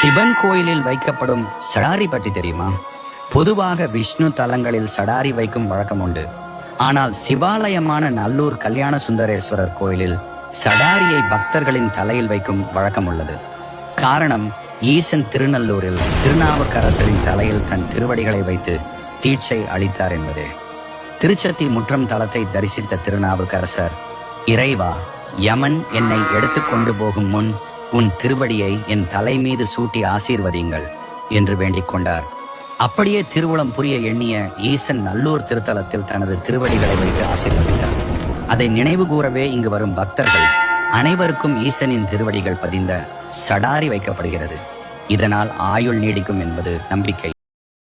சிவன் கோயிலில் வைக்கப்படும் சடாரி பற்றி தெரியுமா? பொதுவாக விஷ்ணு தலங்களில் சடாரி வைக்கும் வழக்கம் உண்டு. ஆனால் சிவாலயமான நல்லூர் கல்யாண சுந்தரேஸ்வரர் கோயிலில் சடாரியை பக்தர்களின் தலையில் வைக்கும் வழக்கம் உள்ளது. காரணம் ஈசன் திருநல்லூரில் திருநாவுக்கரசரின் தலையில் தன் திருவடிகளை வைத்து தீட்சை அளித்தார் என்பதே. திருச்சத்தி முற்றம் தலத்தை தரிசித்த திருநாவுக்கரசர் இறைவா யமன் என்னை எடுத்துக்கொண்டு போகும் முன் உன் திருவடியை என் தலை மீது சூட்டி ஆசீர்வதியுங்கள் என்று வேண்டிக் கொண்டார். அப்படியே திருவுளம் புரிய எண்ணிய ஈசன் நல்லூர் திருத்தலத்தில் தனது திருவடிகளை வைத்து ஆசீர்வதித்தார். அதை நினைவு கூறவே இங்கு வரும் பக்தர்கள் அனைவருக்கும் ஈசனின் திருவடிகள் பதிந்த சடாரி வைக்கப்படுகிறது. இதனால் ஆயுள் நீடிக்கும் என்பது நம்பிக்கை.